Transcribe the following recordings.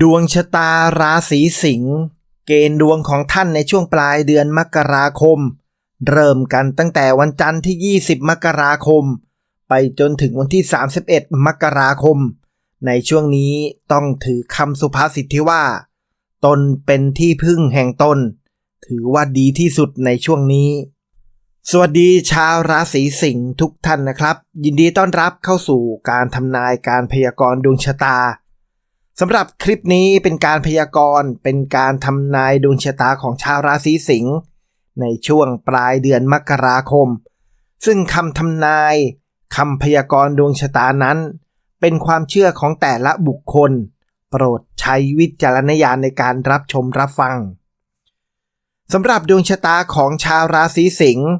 ดวงชะตาราศีสิงห์เกณฑ์ดวงของท่านในช่วงปลายเดือนมกราคม เริ่มกันตั้งแต่วันจันทร์ที่ 20 มกราคม ไปจนถึงวันที่ 31 มกราคม ในช่วงนี้ต้องถือคำสุภาษิตที่ว่า ตนเป็นที่พึ่งแห่งตน ถือว่าดีที่สุดในช่วงนี้ สวัสดีชาวราศีสิงห์ทุกท่านนะครับ ยินดีต้อนรับเข้าสู่การทำนายการพยากรณ์ดวงชะตา สำหรับคลิปนี้เป็นการพยากรณ์เป็นการทำนายดวงชะตาของชาวราศีสิงห์ในช่วงปลายเดือนมกราคม ซึ่งคำทำนายคำพยากรณ์ดวงชะตานั้น เป็นความเชื่อของแต่ละบุคคล โปรดใช้วิจารณญาณในการรับชมรับฟังสำหรับดวงชะตาของชาวราศีสิงห์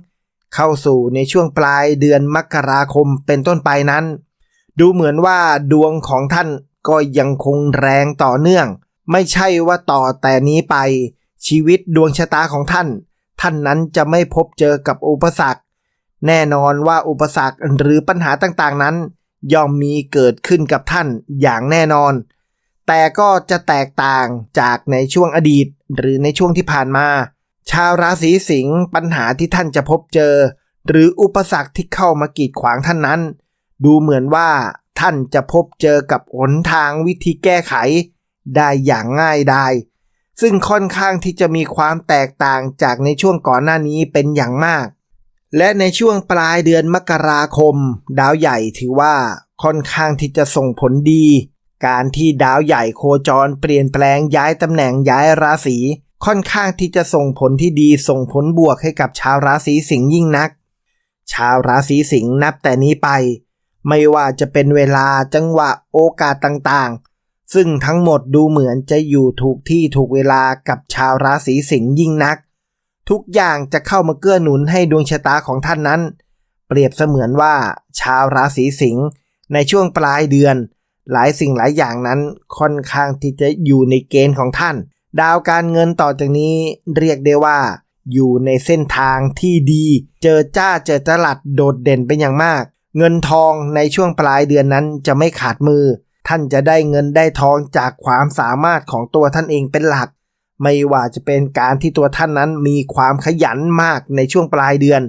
เข้าสู่ในช่วงปลายเดือนมกราคมเป็นต้นไปนั้น ดูเหมือนว่าดวงของท่าน ก็ยังคงแรงต่อเนื่อง ไม่ใช่ว่าต่อแต่นี้ไป ชีวิตดวงชะตาของท่าน ท่านนั้นจะไม่พบเจอกับอุปสรรค แน่นอนว่าอุปสรรคหรือปัญหาต่างๆนั้น ย่อมมีเกิดขึ้นกับท่านอย่างแน่นอน แต่ก็จะแตกต่างจากในช่วงอดีต หรือในช่วงที่ผ่านมา ชาวราศีสิงห์ปัญหาที่ท่านจะพบเจอ หรืออุปสรรคที่เข้ามากีดขวางท่านนั้น ดูเหมือนว่า ท่านจะพบเจอกับหนทางวิธีแก้ไขได้อย่างง่ายดายซึ่งค่อนข้างที่จะมีความแตกต่างจากในช่วงก่อนหน้านี้เป็นอย่างมาก และในช่วงปลายเดือนมกราคม ดาวใหญ่ถือว่าค่อนข้างที่จะส่งผลดี การที่ดาวใหญ่โคจรเปลี่ยนแปลงย้ายตำแหน่งย้ายราศีค่อนข้างที่จะส่งผลที่ดีส่งผลบวกให้กับชาวราศีสิงห์ยิ่งนัก ชาวราศีสิงห์นับแต่นี้ไป ไม่ว่าจะเป็นเวลาจังหวะโอกาสต่างๆ ซึ่งทั้งหมดดูเหมือนจะอยู่ถูกที่ถูกเวลากับชาวราศีสิงห์ยิ่งนัก ทุกอย่างจะเข้ามาเกื้อหนุนให้ดวงชะตาของท่านนั้น เปรียบเสมือนว่า ชาวราศีสิงห์ในช่วงปลายเดือน หลายสิ่งหลายอย่างนั้นค่อนข้างที่จะอยู่ในเกณฑ์ของท่าน ดาวการเงินต่อจากนี้เรียกได้ว่า อยู่ในเส้นทางที่ดี เจอจ้าเจอตลัดโดดเด่นเป็นอย่างมาก เงินทองในช่วงปลายเดือนนั้นจะไม่ขาดมือ ท่านจะได้เงินได้ทองจากความสามารถของตัวท่านเองเป็นหลัก ไม่ว่าจะเป็นการที่ตัวท่านนั้นมีความขยันมากในช่วงปลายเดือน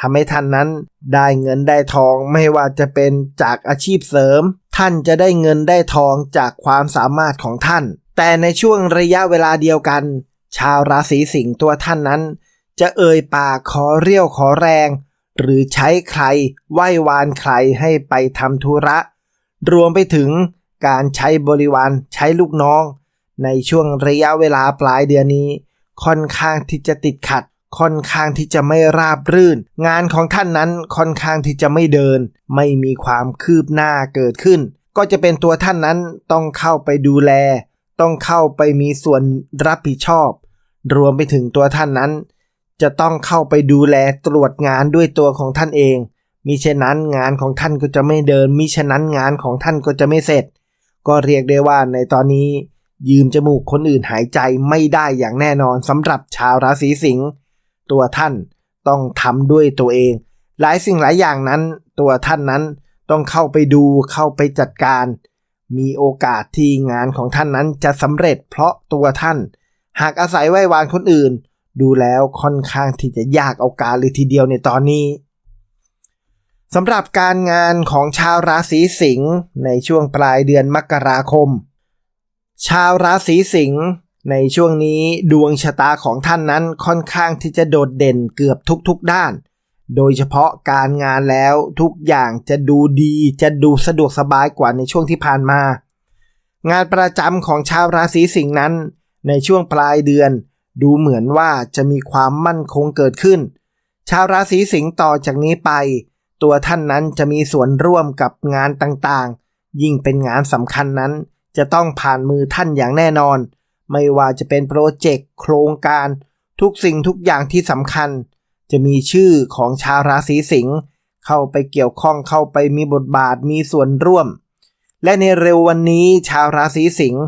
ทำให้ท่านนั้นได้เงินได้ทองไม่ว่าจะเป็นจากอาชีพเสริม ท่านจะได้เงินได้ทองจากความสามารถของท่าน แต่ในช่วงระยะเวลาเดียวกัน ชาวราศีสิงห์ตัวท่านนั้น จะเอ่ยปากขอเรี่ยวขอแรง หรือใช้ใครไหว้วานใครให้ไปทำธุระ รวมไปถึงการใช้บริวารใช้ลูกน้อง ในช่วงระยะเวลาปลายเดือนนี้ ค่อนข้างที่จะติดขัด ค่อนข้างที่จะไม่ราบรื่น งานของท่านนั้นค่อนข้างที่จะไม่เดิน ไม่มีความคืบหน้าเกิดขึ้น ก็จะเป็นตัวท่านนั้นต้องเข้าไปดูแล ต้องเข้าไปมีส่วนรับผิดชอบ รวมไปถึงตัวท่านนั้น จะต้องเข้าไปดูแลตรวจงานด้วยตัวของท่านเอง มิเช่นนั้นงานของท่านก็จะไม่เดิน มิฉะนั้นงานของท่านก็จะไม่เสร็จ ก็เรียกได้ว่าในตอนนี้ ยืมจมูกคนอื่นหายใจไม่ได้อย่างแน่นอนสำหรับชาวราศีสิงห์ตัวท่านต้องทำด้วยตัวเอง หลายสิ่งหลายอย่างนั้น ตัวท่านนั้นต้องเข้าไปดูเข้าไปจัดการ มีโอกาสที่งานของท่านนั้นจะสำเร็จเพราะตัวท่าน หากอาศัยไหว้วานคนอื่น ดูแล้วค่อนข้างที่จะยากเอาการเลยทีเดียวในตอนนี้สำหรับการงานของชาวราศีสิงห์ในช่วงปลายเดือนมกราคม ชาวราศีสิงห์ในช่วงนี้ดวงชะตาของท่านนั้นค่อนข้างที่จะโดดเด่นเกือบทุกๆด้าน โดยเฉพาะการงานแล้วทุกอย่างจะดูดีจะดูสะดวกสบายกว่าในช่วงที่ผ่านมา งานประจำของชาวราศีสิงห์นั้น ในช่วงปลายเดือน ดูเหมือนว่าจะมีความมั่นคงเกิดขึ้น ชาวราศีสิงห์ต่อจากนี้ไป ตัวท่านนั้นจะมีส่วนร่วมกับงานต่างๆ ยิ่งเป็นงานสำคัญนั้น จะต้องผ่านมือท่านอย่างแน่นอน ไม่ว่าจะเป็นโปรเจกต์โครงการ ทุกสิ่งทุกอย่างที่สำคัญ จะมีชื่อของชาวราศีสิงห์เข้าไปเกี่ยวข้องเข้าไปมีบทบาทมีส่วนร่วม และในเร็ววันนี้ชาวราศีสิงห์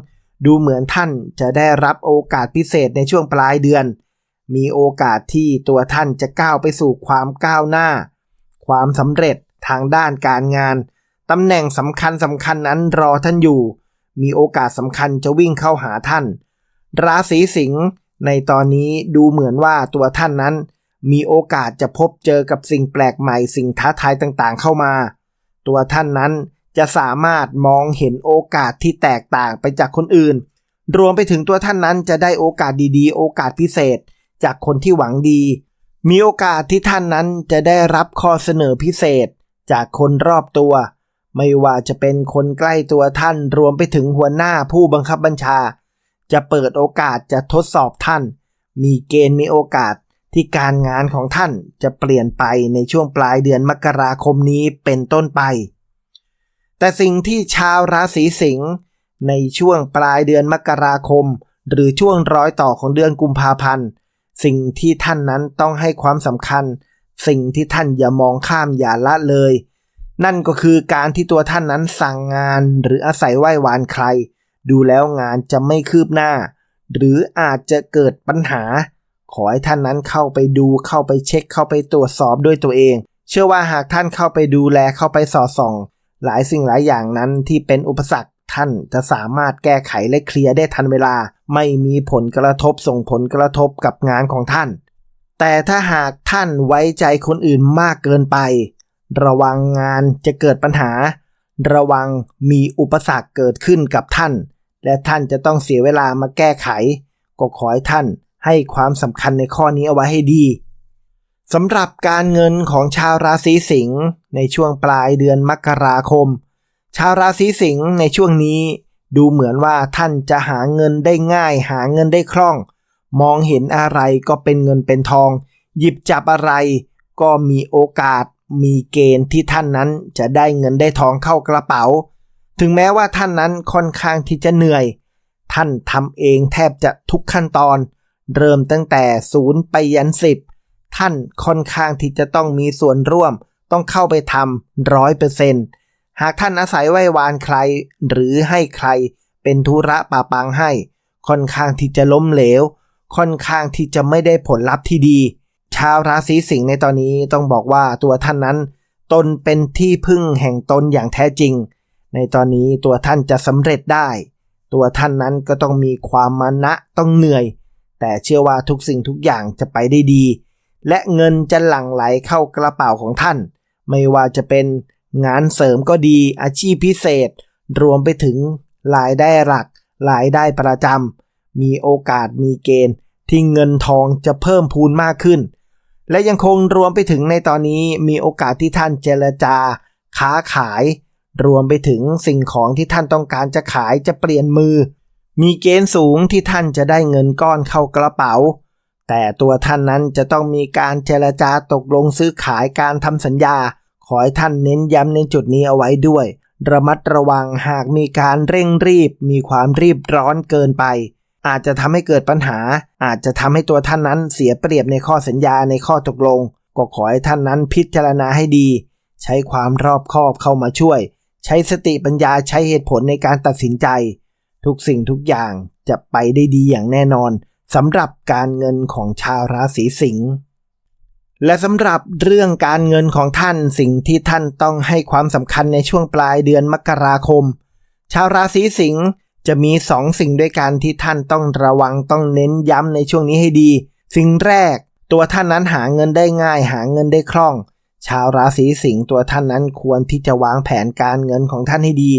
ดูเหมือนท่านจะได้รับโอกาสพิเศษในช่วงปลายเดือน มีโอกาสที่ตัวท่านจะก้าวไปสู่ความก้าวหน้า ความสำเร็จทางด้านการงานตำแหน่งสำคัญสำคัญนั้นรอท่านอยู่มมีโอกาสสำคัญจะวิ่งเข้าหาท่าน ราศีสิงห์ในตอนนี้ดูเหมือนว่าตัวท่านนั้น มีโอกาสจะพบเจอกับสิ่งแปลกใหม่สิ่งท้าทายต่างๆเข้ามา ตัวท่านนั้น จะสามารถมองเห็นโอกาสที่แตกต่างไปจากคนอื่น รวมไปถึงตัวท่านนั้นจะได้โอกาสดีๆ โอกาสพิเศษ จากคนที่หวังดี มีโอกาสที่ท่านนั้นจะได้รับข้อเสนอพิเศษ จากคนรอบตัว ไม่ว่าจะเป็นคนใกล้ตัวท่านรวมไปถึงหัวหน้าผู้บังคับบัญชา จะเปิดโอกาสจะทดสอบท่าน มีเกณฑ์มีโอกาสที่การงานของท่านจะเปลี่ยนไปในช่วงปลายเดือนมกราคมนี้เป็นต้นไป แต่สิ่งที่ชาวราศีสิงห์ในช่วงปลายเดือนมกราคม หรือช่วงร้อยต่อของเดือนกุมภาพันธ์ สิ่งที่ท่านนั้นต้องให้ความสำคัญ สิ่งที่ท่านอย่ามองข้ามอย่าละเลย นั่นก็คือการที่ตัวท่านนั้นสั่งงานหรืออาศัยไหว้วานใคร ดูแล้วงานจะไม่คืบหน้า หรืออาจจะเกิดปัญหา ขอให้ท่านนั้นเข้าไปดูเข้าไปเช็คเข้าไปตรวจสอบด้วยตัวเอง เชื่อว่าหากท่านเข้าไปดูแลเข้าไปสอดส่อง หลายสิ่งหลายอย่างนั้นที่เป็นอุปสรรคท่านจะสามารถแก้ไขและเคลียร์ได้ทันเวลา ไม่มีผลกระทบส่งผลกระทบกับงานของท่าน แต่ถ้าหากท่านไว้ใจคนอื่นมากเกินไป ระวังงานจะเกิดปัญหา ระวังมีอุปสรรคเกิดขึ้นกับท่าน และท่านจะต้องเสียเวลามาแก้ไข ก็ขอให้ท่านให้ความสำคัญในข้อนี้เอาไว้ให้ดี สำหรับการเงินของชาวราศีสิงห์ในช่วงปลายเดือนมกราคม ชาวราศีสิงห์ในช่วงนี้ดูเหมือนว่าท่านจะหาเงินได้ง่าย หาเงินได้คล่อง มองเห็นอะไรก็เป็นเงินเป็นทอง หยิบจับอะไรก็มีโอกาส มีเกณฑ์ที่ท่านนั้นจะได้เงินได้ทองเข้ากระเป๋า ถึงแม้ว่าท่านนั้นค่อนข้างที่จะเหนื่อย ท่านทำเองแทบจะทุกขั้นตอน เริ่มตั้งแต่ศูนย์ไปยันสิบ ท่านค่อนข้างที่จะต้องมีส่วนร่วม ต้องเข้าไปทำร้อยเปอร์เซ็นต์หากท่านอาศัยไหว้วานใคร หรือให้ใครเป็นธุระป่าปังให้ ค่อนข้างที่จะล้มเหลว ค่อนข้างที่จะไม่ได้ผลลัพธ์ที่ดี ชาวราศีสิงห์ในตอนนี้ต้องบอกว่าตัวท่านนั้น ตนเป็นที่พึ่งแห่งตนอย่างแท้จริง ในตอนนี้ตัวท่านจะสำเร็จได้ ตัวท่านนั้นก็ต้องมีความมานะต้องเหนื่อย แต่เชื่อว่าทุกสิ่งทุกอย่างจะไปได้ดี และเงินจะหลั่งไหลเข้ากระเป๋าของท่าน ไม่ว่าจะเป็นงานเสริมก็ดีอาชีพพิเศษ รวมไปถึงรายได้หลักรายได้ประจำมีโอกาสมีเกณฑ์ที่เงินทองจะเพิ่มพูนมากขึ้น และยังคงรวมไปถึงในตอนนี้มีโอกาสที่ท่านเจรจา ค้าขาย รวมไปถึงสิ่งของที่ท่านต้องการจะขายจะเปลี่ยนมือ มีเกณฑ์สูงที่ท่านจะได้เงินก้อนเข้ากระเป๋า แต่ตัวท่านนั้นจะต้องมีการเจรจาตกลงซื้อขายการทำสัญญา ขอให้ท่านเน้นย้ำในจุดนี้เอาไว้ด้วย ระมัดระวังหากมีการเร่งรีบ มีความรีบร้อนเกินไป อาจจะทำให้เกิดปัญหา อาจจะทำให้ตัวท่านนั้นเสียเปรียบในข้อสัญญาในข้อตกลง ก็ขอให้ท่านนั้นพิจารณาให้ดี ใช้ความรอบคอบเข้ามาช่วย ใช้สติปัญญาใช้เหตุผลในการตัดสินใจ ทุกสิ่งทุกอย่างจะไปได้ดีอย่างแน่นอน สำหรับการเงินของชาวราศีสิงห์และสำหรับเรื่องการเงินของท่านสิ่งที่ท่านต้องให้ความสำคัญในช่วงปลายเดือนมกราคม ชาวราศีสิงห์จะมีสองสิ่งด้วยกันที่ท่านต้องระวังต้องเน้นย้ำในช่วงนี้ให้ดี สิ่งแรก ตัวท่านนั้นหาเงินได้ง่ายหาเงินได้คล่อง ชาวราศีสิงห์ตัวท่านนั้นควรที่จะวางแผนการเงินของท่านให้ดี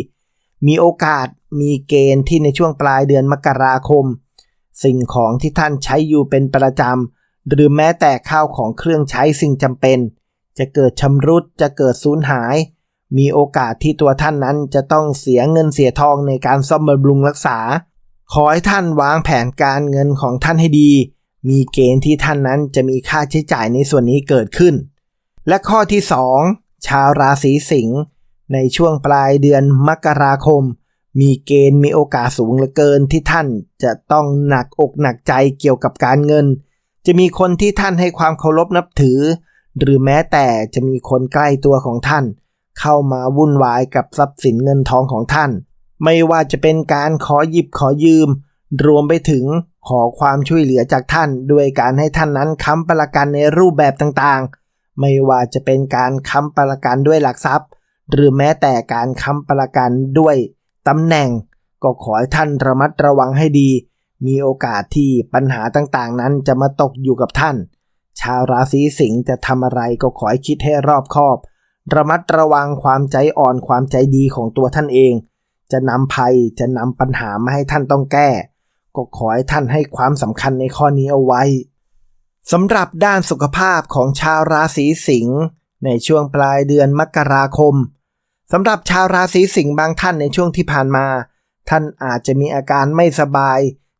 มีโอกาสมีเกณฑ์ที่ในช่วงปลายเดือนมกราคม สิ่งของที่ท่านใช้อยู่เป็นประจำ หรือแม้แต่ข้าวของเครื่องใช้สิ่งจำเป็น จะเกิดชำรุดจะเกิดสูญหาย มีโอกาสที่ตัวท่านนั้นจะต้องเสียเงินเสียทองในการซ่อมบำรุงรักษา ขอให้ท่านวางแผนการเงินของท่านให้ดี มีเกณฑ์ที่ท่านนั้นจะมีค่าใช้จ่ายในส่วนนี้เกิดขึ้น และข้อที่ 2 ชาวราศีสิงห์ในช่วงปลายเดือนมกราคม มีเกณฑ์มีโอกาสสูงเหลือเกินที่ท่านจะต้องหนักอกหนักใจเกี่ยวกับการเงิน จะมีคนที่ท่านให้ความเคารพนับถือ หรือแม้แต่จะมีคนใกล้ตัวของท่าน เข้ามาวุ่นวายกับทรัพย์สินเงินทองของท่าน ไม่ว่าจะเป็นการขอหยิบขอยืม รวมไปถึงขอความช่วยเหลือจากท่าน ด้วยการให้ท่านนั้นค้ำประกันในรูปแบบต่างๆ ไม่ว่าจะเป็นการค้ำประกันด้วยหลักทรัพย์ หรือแม้แต่การค้ำประกันด้วย ตำแหน่ง ก็ขอให้ท่านระมัดระวังให้ดี มีโอกาสที่ปัญหาต่างๆ นั้นจะมาตกอยู่กับท่าน ชาวราศีสิงห์จะทำอะไรก็ขอให้คิดให้รอบคอบ ระมัดระวังความใจอ่อนความใจดีของตัวท่านเอง จะนำภัยจะนำปัญหามาให้ท่านต้องแก้ ก็ขอให้ท่านให้ความสำคัญในข้อนี้เอาไว้สำหรับด้านสุขภาพของชาวราศีสิงห์ในช่วงปลายเดือนมกราคม สำหรับชาวราศีสิงห์บางท่านในช่วงที่ผ่านมา ท่านอาจจะมีอาการไม่สบาย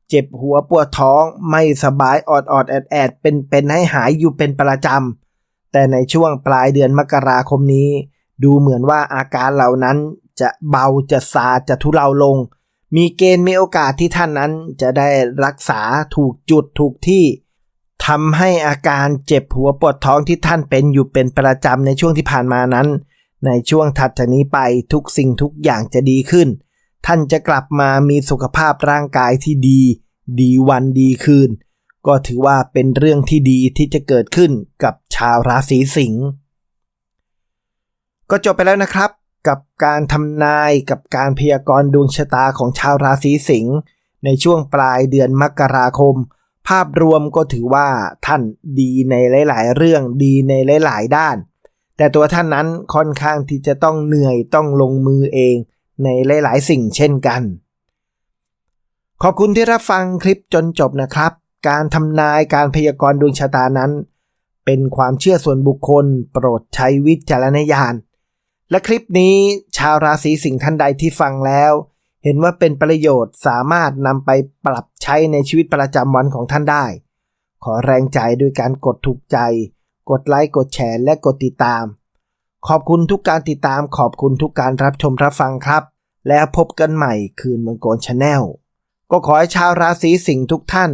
เจ็บหัวปวดท้องไม่สบายออดออดแอดแอดเป็นเป็นให้หายอยู่เป็นประจำแต่ในช่วงปลายเดือนมกราคมนี้ ดูเหมือนว่าอาการเหล่านั้นจะเบาจะซาจะทุเลาลง มีเกณฑ์มีโอกาสที่ท่านนั้นจะได้รักษาถูกจุดถูกที่ทำให้อาการเจ็บหัวปวดท้องที่ท่านเป็นอยู่เป็นประจำในช่วงที่ผ่านมานั้น ในช่วงถัดจากนี้ไปทุกสิ่งทุกอย่างจะดีขึ้น ท่านจะกลับมามีสุขภาพร่างกายที่ดี ดีวันดีคืน ก็ถือว่าเป็นเรื่องที่ดีที่จะเกิดขึ้นกับชาวราศีสิงห์ก็จบไปแล้วนะครับ กับการทำนายกับการพยากรณ์ดวงชะตาของชาวราศีสิงห์ในช่วงปลายเดือนมกราคม ภาพรวมก็ถือว่าท่านดีในหลาย ๆ เรื่องดีในหลาย ๆ ด้าน แต่ตัวท่านนั้นค่อนข้างที่จะต้องเหนื่อยต้องลงมือเองในหลาย ๆ สิ่งเช่นกัน ขอบคุณที่รับฟังคลิปจนจบนะครับ การทำนายการพยากรณ์ดวงชะตานั้น เป็นความเชื่อส่วนบุคคล โปรดใช้วิจารณญาณ และคลิปนี้ชาวราศีสิงห์ท่านใดที่ฟังแล้ว เห็นว่าเป็นประโยชน์สามารถนำไปปรับใช้ในชีวิตประจำวันของท่านได้ ขอแรงใจด้วยการกดถูกใจ กดไลค์ กดแชร์และกดติดตาม ขอบคุณทุกการติดตามขอบคุณทุกการรับชมรับฟังครับ แล้วพบกันใหม่คืนมังกรชาแนลก็ขอให้ชาวราศีสิงห์ทุกท่าน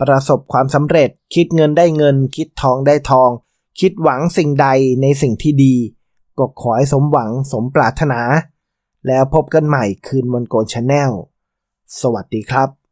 ประสบความสำเร็จ คิดเงินได้เงิน คิดทองได้ทอง คิดหวังสิ่งใดในสิ่งที่ดี ก็ขอให้สมหวังสมปรารถนา แล้วพบกันใหม่คืนมนโกนชาแนลสวัสดีครับ